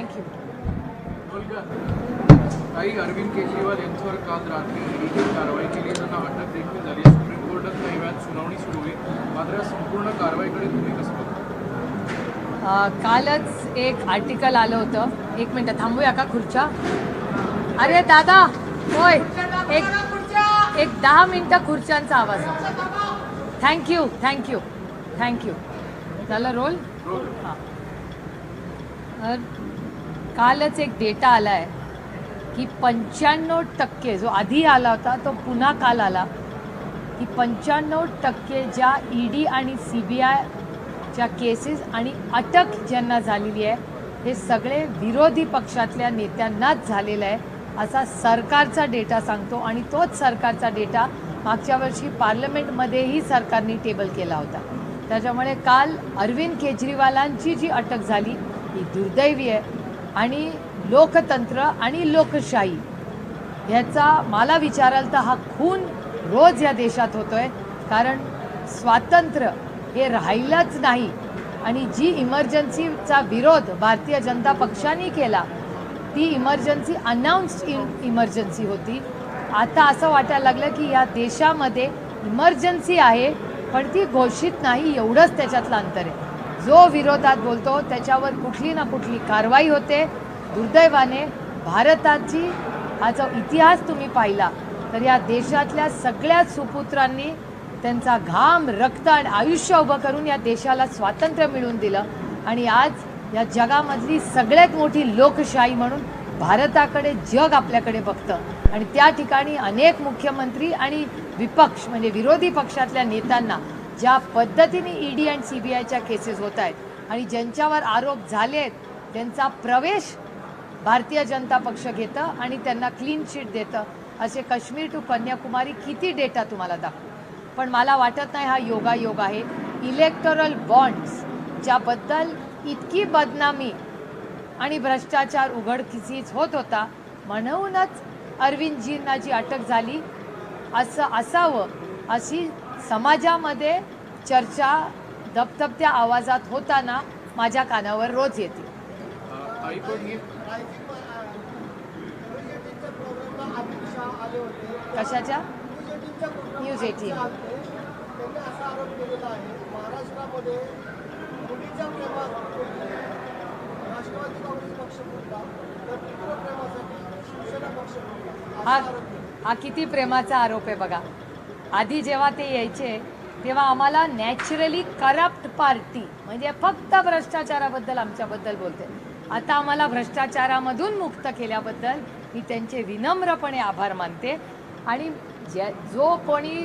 Thank you काही अरविंद केजरीवाल यांच्यावर काल रात्री ईडीची कारवाई केली. त्यांना अटक देखील झाली. सुप्रीम कोर्टात काही वेळात सुनावणी सुरू होईल. मात्र या संपूर्ण कारवाईकडे तुम्ही कसं बघता? कालच एक आर्टिकल आलं होतं. एक मिनटं थांबूया का खुर्च्या? अरे दादा होय. एक एक दहा मिनटं खुर्च्यांचा आवाज. Thank you thank you thank you झालं रोल हां. कालच एक डेटा आला आहे की पंच्याण्णव टक्के जो आधी आला होता तो पुन्हा काल आला की पंच्याण्णव टक्के ज्या ई डी आणि सी बी आयच्या केसेस आणि अटक ज्यांना झालेली आहे हे सगळे विरोधी पक्षातल्या नेत्यांनाच झालेलं आहे असा सरकारचा डेटा सांगतो आणि तोच सरकारचा डेटा मागच्या वर्षी पार्लमेंटमध्येही सरकारने टेबल केला होता. त्याच्यामुळे काल अरविंद केजरीवालांची जी अटक झाली ही दुर्दैवी आहे. आणि लोकतंत्र आणि लोकशाही ह्याचा मला विचाराल तर हा खून रोज या देशात होतो आहे कारण स्वातंत्र्य हे राहिलंच नाही. आणि जी इमर्जन्सीचा विरोध भारतीय जनता पक्षाने केला ती इमर्जन्सी अनाऊन्स्ड इमर्जन्सी होती. आता असं वाटायला लागलं की या देशामध्ये इमर्जन्सी आहे पण ती घोषित नाही एवढंच त्याच्यातलं अंतर आहे. जो विरोधात बोलतो त्याच्यावर कुठली ना कुठली कारवाई होते. दुर्दैवाने भारताची हा जो इतिहास तुम्ही पाहिला तर या देशातल्या सगळ्या सुपुत्रांनी त्यांचा घाम रक्त आणि आयुष्य उभं करून या देशाला स्वातंत्र्य मिळवून दिलं. आणि आज या जगामधली सगळ्यात मोठी लोकशाही म्हणून भारताकडे जग आपल्याकडे बघतं. आणि त्या ठिकाणी अनेक मुख्यमंत्री आणि विपक्ष म्हणजे विरोधी पक्षातल्या नेत्यांना ज्या पद्धतीने ईडी अँड सी बी आयच्या केसेस होत आहेत आणि ज्यांच्यावर आरोप झाले आहेत त्यांचा प्रवेश भारतीय जनता पक्ष घेतं आणि त्यांना क्लीन शीट देतं असे काश्मीर टू कन्याकुमारी किती डेटा तुम्हाला दाखवू? पण मला वाटत नाही हा योगायोग आहे. इलेक्टोरल बॉन्ड्स ज्याबद्दल इतकी बदनामी आणि भ्रष्टाचार उघडकीचीच होत होता म्हणूनच अरविंदजींना जी अटक झाली असं असावं अशी समाजामध्ये चर्चा दबदबत्या आवाजात होताना माझ्या कानावर रोज येते. कशाच्या? न्यूज एटीन हा हा किती प्रेमाचा आरोप आहे बघा. आधी जेव्हा ते यायचे तेव्हा आम्हाला नॅचरली करप्ट पार्टी म्हणजे फक्त भ्रष्टाचाराबद्दल आमच्याबद्दल बोलते. आता आम्हाला भ्रष्टाचारामधून मुक्त केल्याबद्दल मी त्यांचे विनम्रपणे आभार मानते. आणि ज्या जो कोणी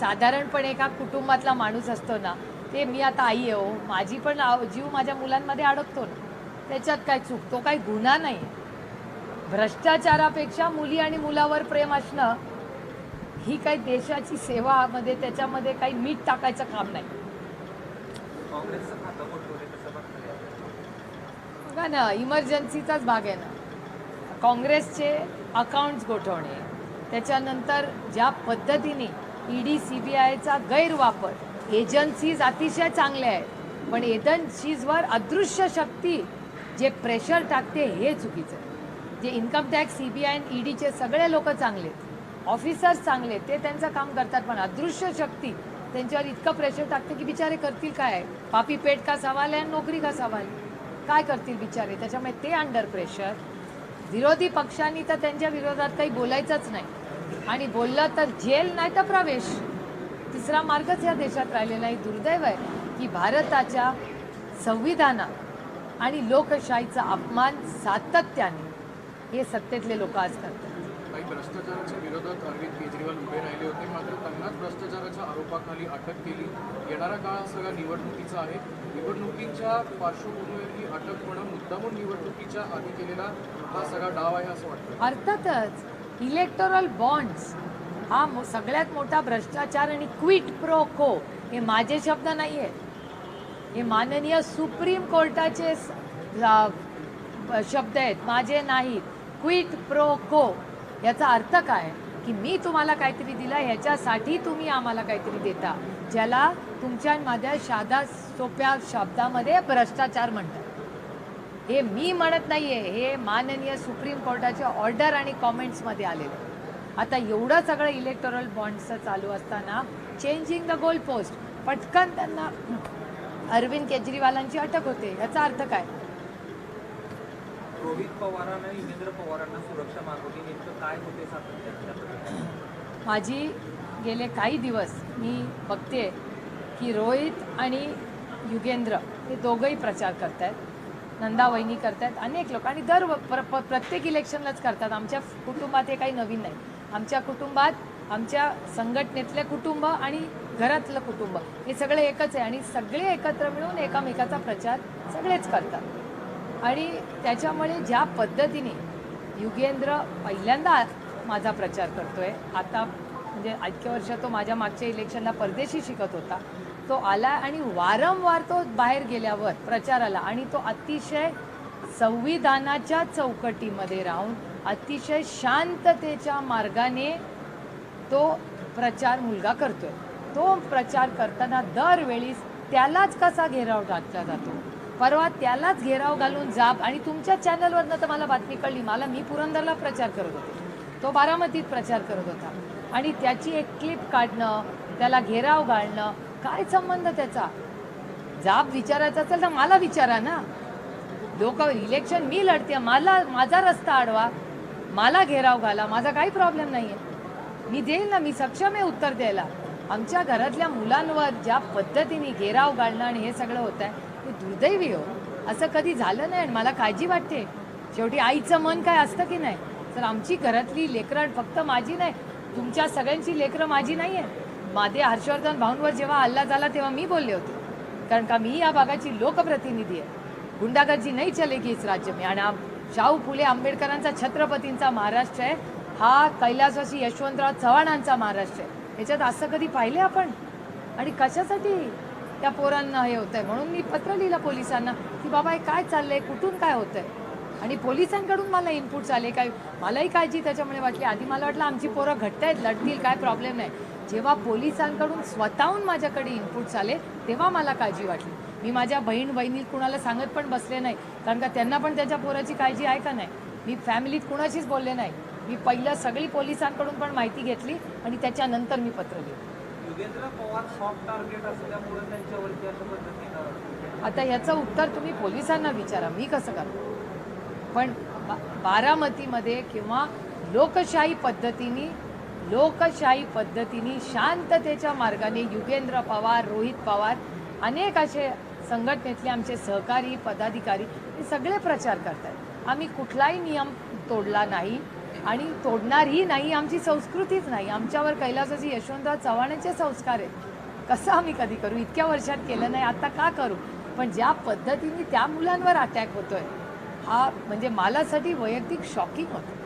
साधारणपणे एका कुटुंबातला माणूस असतो ना ते मी आता आई आहे हो माझी पण आव- जीव माझ्या मुलांमध्ये अडकतो ना त्याच्यात काय चूक तो काही गुन्हा नाही. भ्रष्टाचारापेक्षा मुली आणि मुलावर प्रेम असणं ही काही देशाची सेवामध्ये त्याच्यामध्ये काही मीठ टाकायचं काम नाही. बघा ना इमर्जन्सीचाच भाग आहे ना. काँग्रेसचे अकाउंट्स गोठवणे त्याच्यानंतर ज्या पद्धतीने ईडी सी बी आयचा गैरवापर एजन्सीज अतिशय चांगल्या आहेत पण एजन्सीजवर अदृश्य शक्ती जे प्रेशर टाकते हे चुकीचं आहे. जे income tax C B I आणि ईडीचे सगळे लोक चांगले आहेत. ऑफिसर्स चांगले ते त्यांचं काम करतात पण अदृश्य शक्ती त्यांच्यावर इतकं प्रेशर टाकते की बिचारे करतील काय? पापी पेट का सवाल आहे आणि नोकरी का सवाल? आहे? काय करतील बिचारे? त्याच्यामुळे ते अंडर प्रेशर विरोधी पक्षांनी तर त्यांच्या विरोधात काही बोलायचंच नाही. आणि बोललं तर जेल नाही तर प्रवेश. तिसरा मार्गच या देशात राहिलेला आहे. दुर्दैव आहे की भारताच्या संविधानात आणि लोकशाहीचा अपमान सातत्याने हे सत्तेतले लोक आज करतात. काही भ्रष्टाचाराच्या विरोधात अरविंद केजरीवाल उभे राहिले होते. मात्र त्यांनाच भ्रष्टाचाराच्या आरोपाखाली अटक केली. येणारा काळ हा सगळा निवडणुकीचा आहे. निवडणुकीच्या पार्श्वभूमीवर ही अटक होणं मुद्दामून निवडणुकीच्या आधी केलेला हा सगळा डाव आहे असं वाटतं अर्थातच इलेक्टोरल बॉन्ड्स हा सगळ्यात मोठा भ्रष्टाचार आणि क्विट प्रो को हे माझे शब्द नाही आहेत हे माननीय सुप्रीम कोर्टाचे शब्द आहेत. माझे नाहीत. क्विट प्रो को याचा अर्थ काय? की मी तुम्हाला काहीतरी दिलं ह्याच्यासाठी तुम्ही आम्हाला काहीतरी देता ज्याला तुमच्या माझ्या साधा सोप्या शब्दामध्ये भ्रष्टाचार म्हणतात. हे मी म्हणत नाही आहे हे माननीय सुप्रीम कोर्टाच्या ऑर्डर आणि कॉमेंट्समध्ये आलेलं. आता एवढं सगळं इलेक्टोरल बॉन्डचं चालू असताना चेंजिंग द गोल पोस्ट पटकन त्यांना अरविंद केजरीवालांची अटक होते याचा अर्थ काय? रोहित पवारांना युगेंद्र पवारांना सुरक्षा मागवली. नेमकं काय होते सातत्याच्या माझी गेले काही दिवस मी बघते की रोहित आणि युगेंद्र हे दोघंही प्रचार करत आहेत नंदा वहिनी करतायत अनेक लोक. आणि दर प्र, प्र प्रत्येक इलेक्शनलाच करतात. आमच्या कुटुंबात हे काही नवीन नाही. आमच्या कुटुंबात आमच्या संघटनेतले कुटुंब आणि घरातलं कुटुंब हे सगळे एकच आहे. आणि सगळे एकत्र मिळून एकामेकाचा प्रचार सगळेच करतात. आणि त्याच्यामुळे ज्या पद्धतीने युगेंद्र पहिल्यांदा माझा प्रचार करतो आहे आता म्हणजे इतक्या वर्ष तो माझ्या मागच्या इलेक्शनला परदेशी शिकत होता तो आला आणि वारंवार तो बाहेर गेल्यावर प्रचाराला आणि तो अतिशय संविधानाच्या चौकटीमध्ये राहून अतिशय शांततेच्या मार्गाने तो प्रचार मुलगा करतोय. तो प्रचार करताना दरवेळी त्यालाच कसा घेराव घातला जातो? परवा त्यालाच घेराव घालून जाब आणि तुमच्या चॅनलवरनं तर मला बातमी कळली. मला मी पुरंदरला प्रचार करत होते. तो बारामतीत प्रचार करत होता. आणि त्याची एक क्लिप काढणं त्याला घेराव घालणं काय संबंध त्याचा? जाब विचारायचा असेल तर मला विचारा ना. लोक इलेक्शन मी लढते मला माझा रस्ता आडवा मला घेराव घाला. माझा काही प्रॉब्लेम नाही आहे मी देईल ना मी सक्षम आहे उत्तर द्यायला. आमच्या घरातल्या मुलांवर ज्या पद्धतीने घेराव घालणं आणि हे सगळं होत आहे दुर्दैवी हो. असं कधी झालं नाही आणि मला काळजी वाटते. शेवटी आईचं मन काय असतं की नाही? तर आमची घरातली लेकरं फक्त माझी नाही. तुमच्या सगळ्यांची लेकरं माझी नाही आहे मादे हर्षवर्धन भाऊंवर जेव्हा हल्ला झाला तेव्हा मी बोलले होते. कारण का मी या भागाची लोकप्रतिनिधी आहे. गुंडागर्दी नाही चलेगी इस राज्य मी. आणि शाहू फुले आंबेडकरांचा छत्रपतींचा महाराष्ट्र आहे. हा कैलासवासी यशवंतराव चव्हाणांचा महाराष्ट्र आहे. याच्यात असं कधी पाहिले आपण? आणि कशासाठी? त्या पोरांना हे होतंय. म्हणून मी पत्र लिहिलं पोलिसांना की बाबा हे काय चाललंय? कुठून काय होतंय? आणि पोलिसांकडून मला इनपुट्स आले. काय मलाही काळजी त्याच्यामुळे वाटली. आधी मला वाटलं आमची पोरं घट्ट आहेत लढतील काय प्रॉब्लेम नाही. जेव्हा पोलिसांकडून स्वतःहून माझ्याकडे इनपुट्स आले तेव्हा मला काळजी वाटली. मी माझ्या बहीण बहिणी कुणाला सांगत पण बसले नाही. कारण का त्यांना पण त्याच्या पोराची काळजी आहे का नाही? मी फॅमिलीत कुणाशीच बोलले नाही. मी पहिलं सगळी पोलिसांकडून पण माहिती घेतली आणि त्याच्यानंतर मी पत्र लिहिलं. युगेंद्र पवार सॉफ्ट टार्गेट असल्यामुळे त्यांच्यावरती अशा पद्धतीनं आता याचं उत्तर तुम्ही पोलिसांना विचारा मी कसं करतो पण बा बारामतीमध्ये किंवा लोकशाही पद्धतीने लोकशाही पद्धतीने शांततेच्या मार्गाने युगेंद्र पवार रोहित पवार अनेक असे संघटनेतले आमचे सहकारी पदाधिकारी हे सगळे प्रचार करतात आम्ही कुठलाही नियम तोडला नाही. आणि तोडणारही नाही आमची संस्कृतीच नाही. आमच्यावर कैलासाची यशवंतराव चव्हाणांचे संस्कार आहेत. कसं आम्ही कधी करू? इतक्या वर्षात केलं नाही आता का करू? पण ज्या पद्धतीने त्या मुलांवर अटॅक होतोय हा म्हणजे मालासाठी वैयक्तिक शॉकिंग होतं.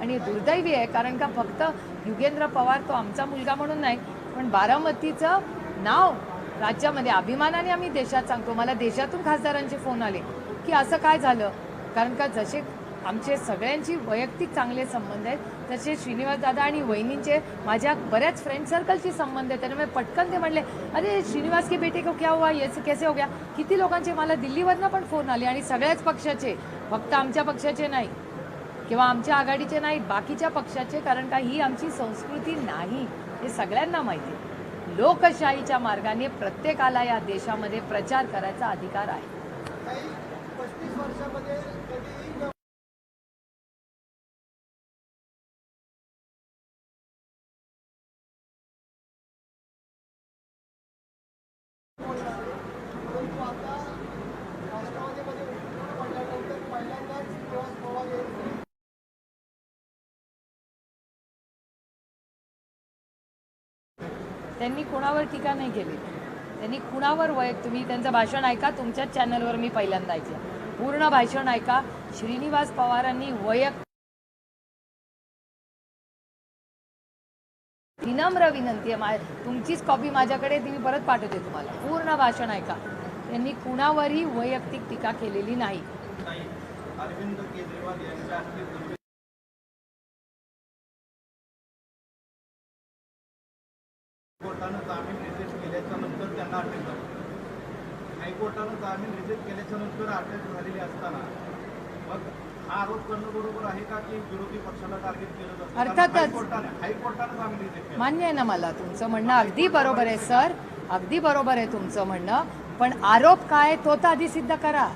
आणि दुर्दैवी आहे कारण का फक्त युगेंद्र पवार तो आमचा मुलगा म्हणून नाही पण बारामतीचं नाव राज्यामध्ये अभिमानाने आम्ही देशात सांगतो. मला देशातून खासदारांचे फोन आले की असं काय झालं? कारण का जसे आमचे सगळ्यांची वैयक्तिक चांगले संबंध आहेत. तसे श्रीनिवास दादा आणि वहिनींचे माझ्या बऱ्याच फ्रेंड सर्कलशी संबंध आहेत. त्याच्यामुळे पटकन ते म्हणले अरे श्रीनिवास के बेटे को क्या हुआ? येस कैसे हो गया? किती लोकांचे मला दिल्लीवरनं पण फोन आले आणि सगळ्याच पक्षाचे फक्त आमच्या पक्षाचे नाही किंवा आमच्या आघाडीचे नाहीत बाकीच्या पक्षाचे कारण का ही आमची संस्कृती नाही हे सगळ्यांना माहिती आहे. लोकशाहीच्या मार्गाने प्रत्येकाला या देशामध्ये प्रचार करायचा अधिकार आहे काही पस्तीस वर्षामध्ये कधीही न बोलणार. परंतु आता राष्ट्रवादीमध्ये उठून पडल्यानंतर पहिल्यांदाच सुभाष पवार यांनी त्यांनी कुणावर टीका नाही केली. त्यांनी कुणावर वय तुम्ही त्यांचं भाषण ऐका तुमच्याच चॅनलवर मी पहिल्यांदा ऐकलं. पूर्ण भाषण ऐका. श्रीनिवास पवारांनी वैयक्तिक विनम्र विनंती आहे. मा तुमचीच कॉपी माझ्याकडे ती मी परत पाठवते तुम्हाला. पूर्ण भाषण ऐका. त्यांनी कुणावरही वैयक्तिक टीका केलेली नाही अरविंद केजरीवाल यांच्या हस्ते कोर्टानं जामीन निर्देश केल्याच्यानंतर त्यांना अटक झाली रिजेक्ट केल्याच्यानंतर अटक झालेली असताना मग हा आरोप करणं बरोबर आहे का की विरोधी पक्षाला टार्गेट केलं जातं? अर्थातच. रिजेक्ट केला. मान्य आहे ना मला तुमचं म्हणणं. अगदी बरोबर आहे सर. अगदी बरोबर आहे तुमचं म्हणणं. पण आरोप काय तो तर आधी सिद्ध करा.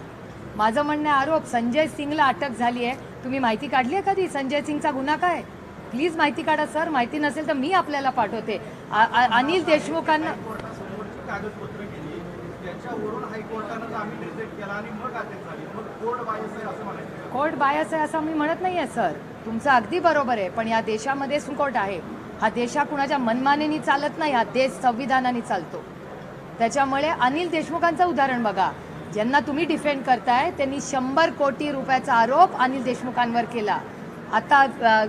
माझं म्हणणं आरोप. संजय सिंगला अटक झाली आहे. तुम्ही माहिती काढली आहे कधी? संजय सिंगचा गुन्हा काय? प्लीज माहिती काढा सर. माहिती नसेल तर मी आपल्याला पाठवते. अनिल देशमुखांना त्याच्यावरून हायकोर्टानं जामीन रिजेक्ट केला आणि मग अटक झाली. मग कोर्ट बायस आहे असं म्हणायचं कोर्ट बायस आहे असं मी म्हणत नाही आहे सर. तुमचं अगदी बरोबर आहे पण या देशामध्ये सुकोट आहे. हा देश हा कुणाच्या मनमानेनी चालत नाही हा देश संविधानाने चालतो. त्याच्यामुळे अनिल देशमुखांचं उदाहरण बघा. ज्यांना तुम्ही डिफेंड करताय त्यांनी शंभर कोटी रुपयाचा आरोप अनिल देशमुखांवर केला. आता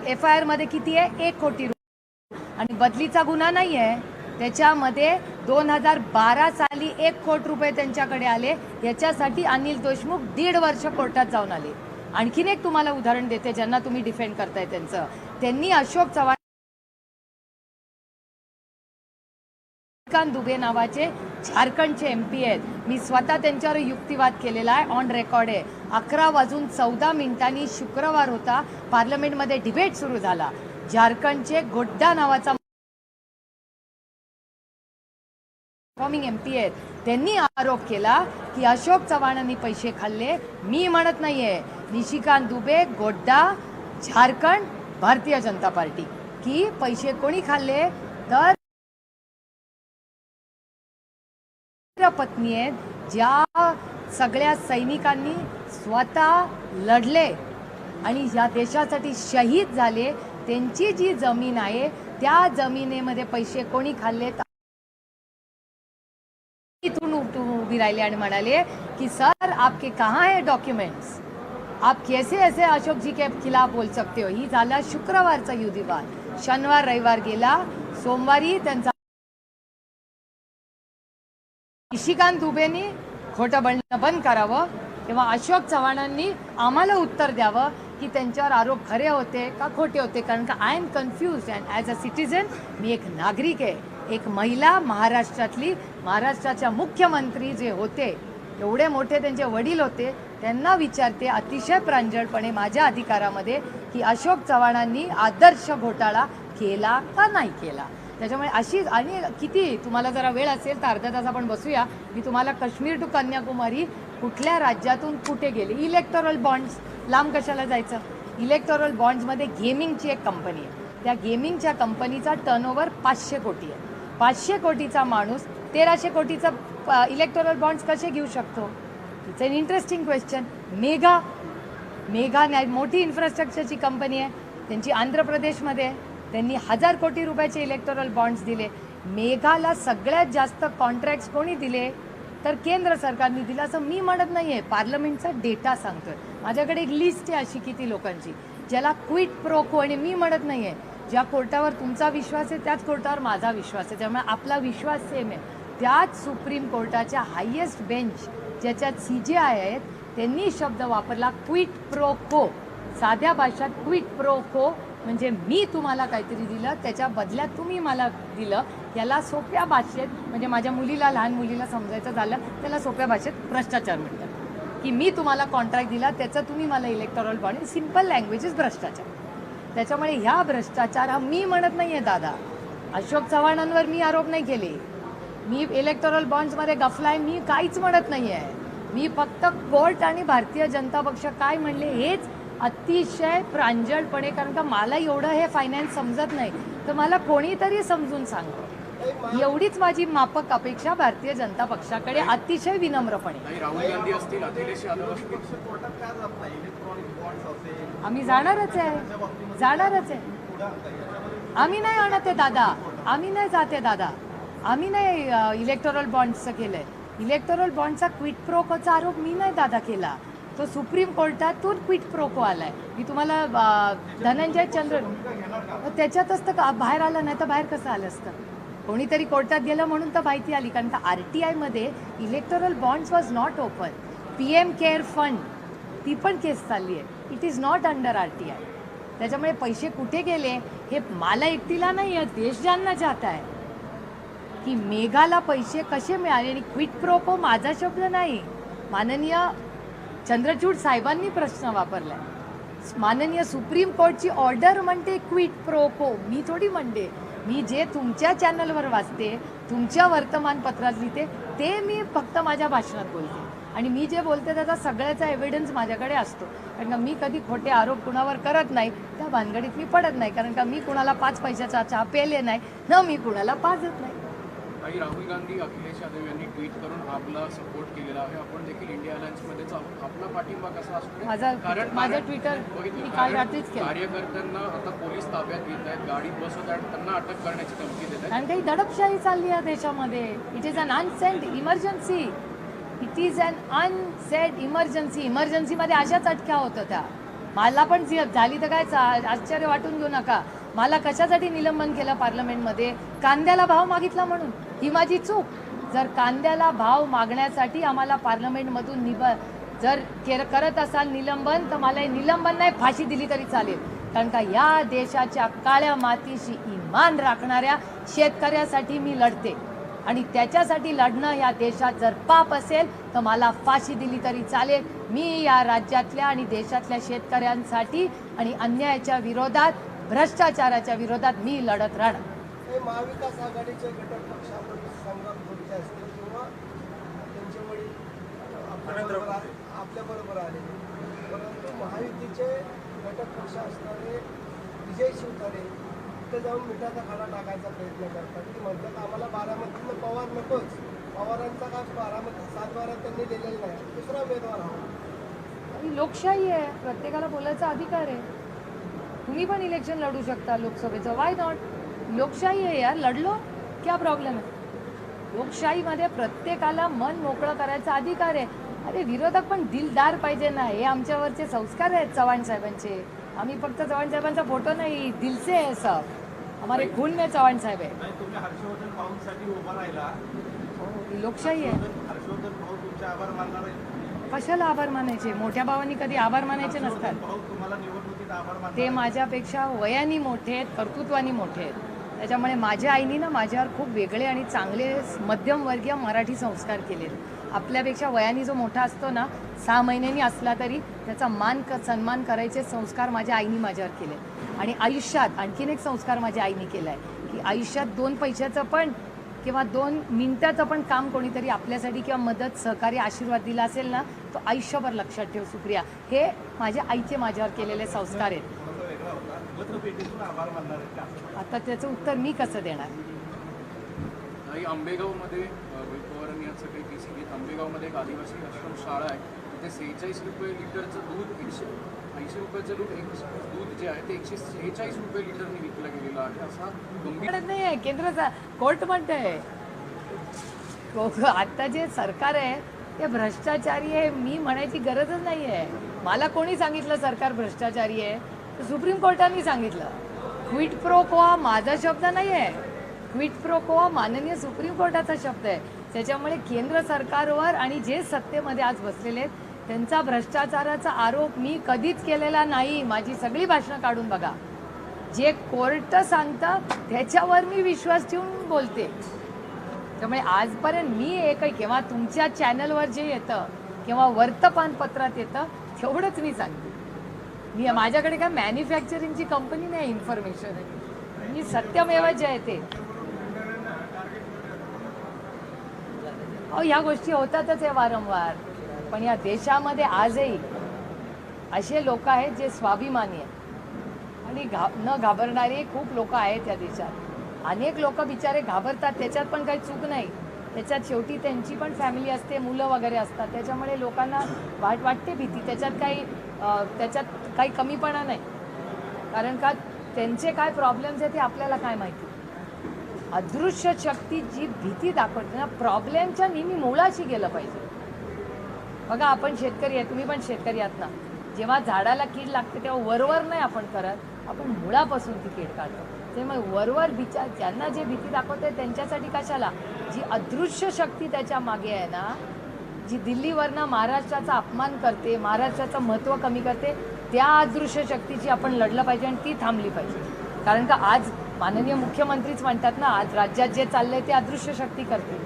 एफ आय आरमध्ये किती आहे? एक कोटी रुपये आणि बदलीचा गुन्हा नाही आहे त्याच्यामध्ये दोन हजार बारा साली एक कोट रुपये त्यांच्याकडे आले. याच्यासाठी अनिल देशमुख दीड वर्ष कोर्टात जाऊन आले. आणखीन एक तुम्हाला उदाहरण देते ज्यांना तुम्ही डिफेंड करताय त्यांचं. त्यांनी अशोक चव्हाण दुबे नावाचे झारखंडचे एम पी आहेत. मी स्वतः त्यांच्यावर युक्तिवाद केलेला आहे ऑन रेकॉर्ड आहे. अकरा वाजून चौदा मिनिटांनी शुक्रवार होता पार्लमेंटमध्ये डिबेट सुरू झाला. झारखंडचे गोड्डा नावाचा परफॉर्मिंग एम पी आहेत त्यांनी आरोप केला की अशोक चव्हाणांनी पैसे खाल्ले. मी म्हणत नाहीये. निशिकांत दुबे गोड्डा झारखंड भारतीय जनता पार्टी. की पैसे कोणी खाल्ले? तर पत्नी आहेत ज्या सगळ्या सैनिकांनी स्वतः लढले आणि या देशासाठी शहीद झाले. त्यांची जी जमीन आहे त्या जमिनीमध्ये पैसे कोणी खाल्ले इथून उभी राहिली आणि म्हणाले की सर आपके कहाँ है डॉक्युमेंट्स आप कैसे ऐसे अशोक जी के खिलाफ बोल सकते हो। ही झाला शुक्रवारचा युधिवार शनिवार रविवार गेला. सोमवारी त्यांचा निशिकांत दुबेनी खोटं बोलणं बंद करावं. तेव्हा अशोक चव्हाणांनी आम्हाला उत्तर द्यावं की त्यांच्यावर आरोप खरे होते का खोटे होते. कारण का I am confuse and as a citizen मी एक नागरिक आहे. एक महिला महाराष्ट्रातली महाराष्ट्राच्या मुख्यमंत्री जे होते एवढे मोठे त्यांचे वडील होते त्यांना विचारते अतिशय प्रांजळपणे माझ्या अधिकारामध्ये की अशोक चव्हाणांनी आदर्श घोटाळा केला का नाही केला? त्याच्यामुळे अशी आणि किती तुम्हाला जरा वेळ असेल तर अर्धा तास आपण बसूया. मी तुम्हाला काश्मीर टू कन्याकुमारी कुठल्या राज्यातून कुठे गेले? इलेक्टोरल बॉन्ड्स लांब कशाला जायचं? इलेक्टोरल बॉन्ड्समध्ये गेमिंगची एक कंपनी आहे. त्या गेमिंगच्या कंपनीचा टर्नओव्हर पाचशे कोटी आहे. पाचशे कोटीचा माणूस तेराशे कोटीचा इलेक्टोरल बॉन्ड्स कसे घेऊ शकतो? It's an interesting question mega mega मोठी इन्फ्रास्ट्रक्चरची कंपनी आहे. त्यांची आंध्र प्रदेशमध्ये आहे. त्यांनी हजार कोटी रुपयाचे इलेक्टोरल बॉन्ड्स दिले. मेघाला सगळ्यात जास्त कॉन्ट्रॅक्ट्स कोणी दिले? तर केंद्र सरकारने दिलं असं मी म्हणत नाही आहे पार्लमेंटचा डेटा सांगतोय. माझ्याकडे एक लिस्ट आहे अशी किती लोकांची. ज्याला क्विट प्रोको आणि मी म्हणत नाही आहे ज्या कोर्टावर तुमचा विश्वास आहे त्याच कोर्टावर माझा विश्वास आहे. त्यामुळे आपला विश्वास सेम आहे. त्याच सुप्रीम कोर्टाच्या हायेस्ट बेंच ज्याच्यात सी जे आय आहेत त्यांनी शब्द वापरला क्विट प्रो को साध्या भाषात क्विट प्रो को म्हणजे मी तुम्हाला काहीतरी दिलं त्याच्या बदल्यात तुम्ही मला दिलं. याला सोप्या भाषेत म्हणजे माझ्या मुलीला लहान मुलीला समजायचं झालं त्याला सोप्या भाषेत भ्रष्टाचार म्हणतात. की मी तुम्हाला कॉन्ट्रॅक्ट दिला त्याचं तुम्ही मला electoral bond simple language is भ्रष्टाचार. त्याच्यामुळे ह्या भ्रष्टाचार हा मी म्हणत नाही आहे दादा. अशोक चव्हाणांवर मी आरोप नाही केले. मी इलेक्टोरल बॉन्ड्समध्ये गफलाय मी काहीच म्हणत नाही आहे मी फक्त कोर्ट आणि भारतीय जनता पक्ष काय म्हणले हेच अतिशय प्रांजळपणे कारण का मला एवढं हे फायनान्स समजत नाही. तर मला कोणीतरी समजून सांगतो एवढीच माझी मापक अपेक्षा भारतीय जनता पक्षाकडे अतिशय विनम्रपणे. राहुल गांधी असतील अखिलेश यादव असतील. आम्ही जाणारच आहे. जाणारच आहे. आम्ही नाही आणत आहे दादा. आम्ही नाही जाते दादा. आम्ही नाही इलेक्टोरल बॉन्डचं केलंय. इलेक्टोरल बॉन्डचा क्विट प्रोकोचा आरोप मी नाही दादा केला. तो सुप्रीम कोर्टातून क्विट प्रोको आलाय. मी तुम्हाला धनंजय चंद्र त्याच्यातच तर बाहेर आलं नाही तर बाहेर कसं आलं असतं? कोणीतरी कोर्टात गेलं म्हणून तर माहिती आली कारण का आर टी आयमध्ये electoral bonds was not open P M cares fund ती पण केस चालली आहे it is not under R T I. त्याच्यामुळे पैसे कुठे गेले? हे मला एकटीला नाही आहे देश ज्यांना जात आहे. की मेघाला पैसे कसे मिळाले आणि क्विट प्रोपो माझा शब्द नाही. माननीय चंद्रचूड साहेबांनी प्रश्न वापरलाय. माननीय सुप्रीम कोर्टची ऑर्डर म्हणते क्विट प्रोपो मी थोडी म्हणते. मी जे तुमच्या चॅनलवर वाचते तुमच्या वर्तमानपत्रात लिहिते ते मी फक्त माझ्या भाषणात बोलते. आणि मी जे बोलते त्याचा सगळ्याचा एव्हिडन्स माझ्याकडे असतो. कारण का मी कधी खोटे आरोप कुणावर करत नाही त्या भानगडीत मी पडत नाही. कारण का मी कुणाला पाच पैशाचा चहा पेले नाही न मी कुणाला पाजत नाही. राहुल गांधी अखिलेश यादव यांनी ट्विट करून आपला सपोर्ट केलेला आहे. आपण देखील इंडिया आपला पाठिंबा कसा असतो माझा- कारण माझं ट्विटर मी काल रात्रीच केलं. कार्यकर्त्यांना आता पोलीस ताब्यात घेत आहेत गाडीत बसवत आहेत त्यांना अटक करण्याची धमकी देत आहेत. कारण काही दडपशाही चालली आहे देशामध्ये. It is an unsaid emergency it is an unsaid emergency इमर्जन्सीमध्ये अशाच अटक्या होत होत्या. मला पण जी- झाली तर काय चा- आश्चर्य वाटून घेऊ नका. मला कशासाठी निलंबन केलं पार्लमेंटमध्ये कांद्याला भाव मागितला म्हणून. ही माझी चूक. जर कांद्याला भाव मागण्यासाठी आम्हाला पार्लमेंटमधून निब जर केर करत असाल निलंबन तर मला हे निलंबन नाही फाशी दिली तरी चालेल. कारण का या देशाच्या काळ्या मातीशी इमान राखणाऱ्या शेतकऱ्यासाठी मी लढते. आणि त्याच्यासाठी लढणं या देशात जर पाप असेल तर मला फाशी दिली तरी चालेल. मी या राज्यातल्या आणि देशातल्या शेतकऱ्यांसाठी आणि अन्यायाच्या विरोधात भ्रष्टाचाराच्या विरोधात मी लढत राहणार. हे महाविकास आघाडीचे घटक पक्षामध्ये संग्राम थोडके असतील किंवा त्यांचे वडील आपल्याबरोबर आ- आपल्याबरोबर आले परंतु महायुतीचे घटक पक्ष असणारे विजय शिवतारे तिथे जाऊन मिठाचा खाडा टाकायचा प्रयत्न करतात. की म्हणतात आम्हाला बारामतीतनं पवार नकोच. पवारांचा का बारामती सात बारा त्यांनी दिलेला नाही. दुसरा उमेदवार हवा. आणि लोकशाही आहे. प्रत्येकाला बोलायचा अधिकार आहे. तुम्ही पण इलेक्शन लढू शकता लोकसभेचं. वाय नॉट लोकशाही आहे यार. लढलो? क्या प्रॉब्लेम आहे? लोकशाहीमध्ये प्रत्येकाला मन मोकळं करायचा अधिकार आहे. अरे विरोधक पण दिलदार पाहिजे ना. हे आमच्यावरचे संस्कार आहेत चव्हाण साहेबांचे. आम्ही फक्त चव्हाण साहेबांचा फोटो नाही दिलसे आहे सब. हमारे खून में चव्हाण साहेब आहे. हो, लोकशाही आहे. कशाला आभार मानायचे? मोठ्या भावानी कधी आभार मानायचे नसतात. ते. माझ्यापेक्षा वयाने मोठे आहेत कर्तृत्वानी मोठे आहेत. त्याच्यामुळे माझ्या आईनी ना माझ्यावर खूप वेगळे आणि चांगले मध्यमवर्गीय मराठी संस्कार केले आपल्यापेक्षा वयाने जो मोठा असतो ना सहा महिन्यांनी असला तरी त्याचा मान क सन्मान करायचे संस्कार माझ्या आईनी माझ्यावर केले. आणि आयुष्यात आणखीन एक संस्कार माझ्या आईने केला आहे की आयुष्यात दोन पैशाचं पण किंवा दोन मिनटाचं पण काम कोणीतरी आपल्यासाठी किंवा मदत सहकार्य आशीर्वाद दिला असेल ना तो आयुष्यभर लक्षात ठेव सुप्रिया. हे माझ्या आईचे माझ्यावर केलेले संस्कार आहेत. आता त्याचं उत्तर मी कसं देणार? आंबेगावमध्ये पवारांनी आज सकाळी पी सी घेत आंबेगावमध्ये एक आदिवासी आश्रम शाळा आहे. तिथे सेहेचाळीस रुपये लिटरचं दूध एकशे ऐंशी रुपयाचं दूध एक दूध जे आहे ते एकशे सेहेचाळीस रुपये लिटरने विकलं गेलेलं आहे. असा गंभीर म्हणत नाही आहे केंद्र कोर्ट म्हणतंय. को- आता जे सरकार आहे ते भ्रष्टाचारी आहे. मी म्हणायची गरजच नाही आहे मला कोणी सांगितलं सरकार भ्रष्टाचारी आहे? सुप्रीम कोर्टाने सांगितलं क्विट प्रो को माझा शब्द नाही आहे क्विट प्रो को माननीय सुप्रीम कोर्टाचा शब्द आहे. त्याच्यामुळे केंद्र सरकारवर आणि जे सत्तेमध्ये आज बसलेले आहेत त्यांचा भ्रष्टाचाराचा आरोप मी कधीच केलेला नाही. माझी सगळी भाषणं काढून बघा. जे कोर्ट सांगतं त्याच्यावर मी विश्वास ठेवून बोलते. त्यामुळे आजपर्यंत मी एक किंवा तुमच्या चॅनलवर जे येतं किंवा वर्तमानपत्रात येतं तेवढंच मी सांगते. मी माझ्याकडे काय मॅन्युफॅक्चरिंगची कंपनी नाही इन्फॉर्मेशन आहे. मी सत्यमेव जे आहे ते. अहो ह्या गोष्टी होतातच आहे वारंवार. पण या देशामध्ये आजही असे लोक आहेत जे स्वाभिमानी आहेत. आणि घा न घाबरणारे खूप लोक आहेत या देशात. अनेक लोक बिचारे घाबरतात त्याच्यात पण काही चूक नाही. त्याच्यात शेवटी त्यांची पण फॅमिली असते मुलं वगैरे असतात. त्याच्यामुळे लोकांना वाट वाटते भीती. त्याच्यात काही त्याच्यात काही कमीपणा नाही. कारण का त्यांचे काय प्रॉब्लेम्स आहेत ते आपल्याला काय माहिती? अदृश्य शक्ती जी भीती दाखवते ना प्रॉब्लेमच्या नेहमी मुळाशी गेलं पाहिजे. बघा आपण शेतकरी आहे तुम्ही पण शेतकरी आहात ना. जेव्हा झाडाला कीड लागते तेव्हा वरवर नाही आपण करत. आपण मुळापासून ती कीड काढतो. त्यामुळे वरवर विचार ज्यांना जे भीती दाखवते त्यांच्यासाठी कशाला? जी अदृश्य शक्ती त्याच्यामागे आहे ना जी दिल्लीवरनं महाराष्ट्राचा अपमान करते महाराष्ट्राचं महत्त्व कमी करते त्या अदृश्य शक्तीची आपण लढलं पाहिजे आणि ती थांबली पाहिजे. कारण का आज माननीय मुख्यमंत्रीच म्हणतात ना आज राज्यात जे चाललंय ते अदृश्य शक्ती करते.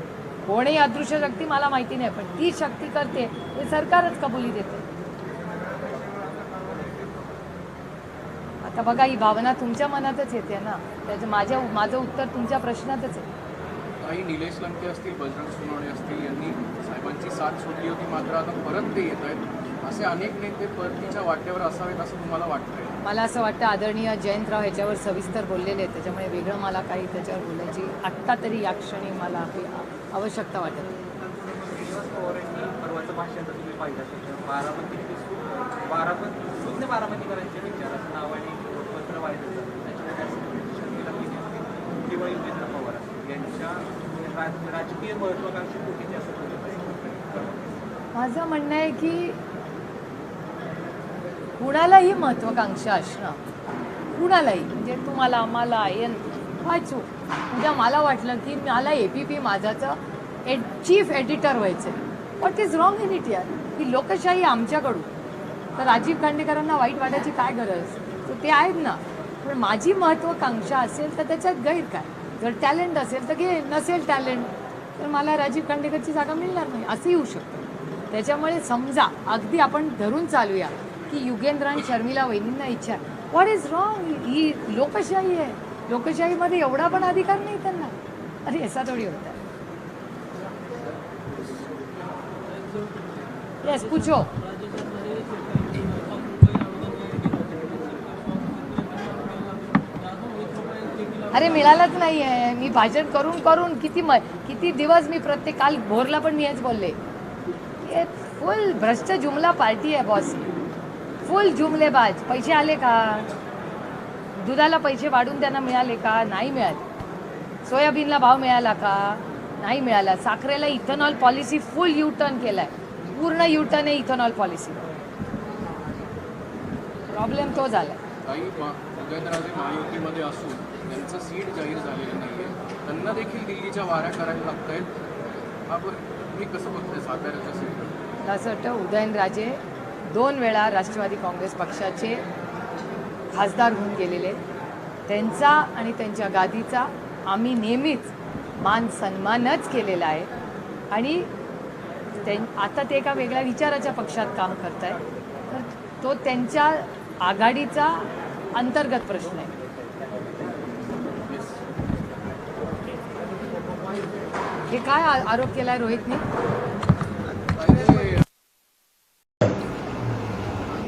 कोणी अदृश्य शक्ती मला माहिती नाही पण ती शक्ती करते ते सरकारच कबुली देते. आता बघा ही भावना तुमच्या मनातच येते ना. त्याचं माझ्या माझं उत्तर तुमच्या प्रश्नातच आहे. काही निलेश लंके असतील बजरंग सोनवणे असतील यांनी साहेबांची साथ सोडली होती मात्र आता परत ते येत आहेत. असे अनेक नेते परतीच्या वाटेवर असावेत असं तुम्हाला वाटतंय? मला असं वाटतं आदरणीय जयंतराव ह्याच्यावर सविस्तर बोललेले आहेत. त्याच्यामुळे वेगळं मला काही त्याच्यावर बोलायची आत्ता तरी या क्षणी मला आपली आ- आवश्यकता वाटत नाही. श्रीनिवास पवार यांनी परवाचं भाषण जर तुम्ही पाहिलं असेल बारामती ते सु- बारामती शून्य बारामतीकरांच्या विचाराचं नाव आणि पत्र वाहिलं जातं त्याच्यामध्ये असं म्हणतात, शर्मिला केली असतील किंवा युगेंद्र पवार यांच्या राजकीय महत्वाकांक्षी कुठे असं माझं म्हणणं आहे की कुणालाही महत्वाकांक्षा असणं कुणालाही म्हणजे तुम्हाला आम्हाला येन वाचू म्हणजे मला वाटलं की मला ए पी पी माझाचं एड चीफ एडिटर व्हायचं आहे. What is wrong in it यार? ही लोकशाही आमच्याकडून. तर राजीव खांडेकरांना वाईट वाटायची काय गरज? तर ते आहेत ना. पण माझी महत्वाकांक्षा असेल तर त्याच्यात गैर काय? जर टॅलेंट असेल तर घे नसेल टॅलेंट तर मला राजीव खांडेकरची जागा मिळणार नाही असंही येऊ शकतं. त्याच्यामुळे समजा अगदी आपण धरून चालूया की युगेंद्र आणि शर्मिला वहिनींना इच्छा व्हॉट इज रॉंग ही लोकशाही आहे. लोकशाहीमध्ये एवढा पण अधिकार नाही त्यांना. अरे असा थोडी होता येस पूछो. अरे मिळालंच नाही आहे मी भाषण करून करून किती म किती दिवस मी प्रत्येक काल भोरला पण मी हेच बोलले. हे फुल भ्रष्ट जुमला पार्टी आहे बॉस फुल जुमलेबाज. पैसे आले का? दुधाला पैसे वाढून त्यांना मिळाले का? नाही मिळाले. सोयाबीनला भाव मिळाला का? नाही मिळाला. साखरेला ethanol policy full U turn केलाय. पूर्ण युटर्न आहे इथेनॉल पॉलिसी. प्रॉब्लेम तो झाला काही उदयनराजे महायुतीमध्ये असून त्यांचं सीट जाहीर झालेलं नाही आहे त्यांना देखील दिल्लीच्या वाऱ्या करायला लागत आहेत आपण मी कसं बघताय साताऱ्याच्या सीट असं वाटतं उदयनराजे दोन वेळा राष्ट्रवादी काँग्रेस पक्षाचे खासदार होऊन गेलेले त्यांचा आणि त्यांच्या गादीचा आम्ही नेहमीच मान सन्मानच केलेला आहे. आणि त्यां आता ते एका वेगळ्या विचाराच्या पक्षात काम करत आहे तर तो त्यांच्या आघाडीचा अंतर्गत प्रश्न आहे. हे काय आ- आरोप केलाय रोहितने?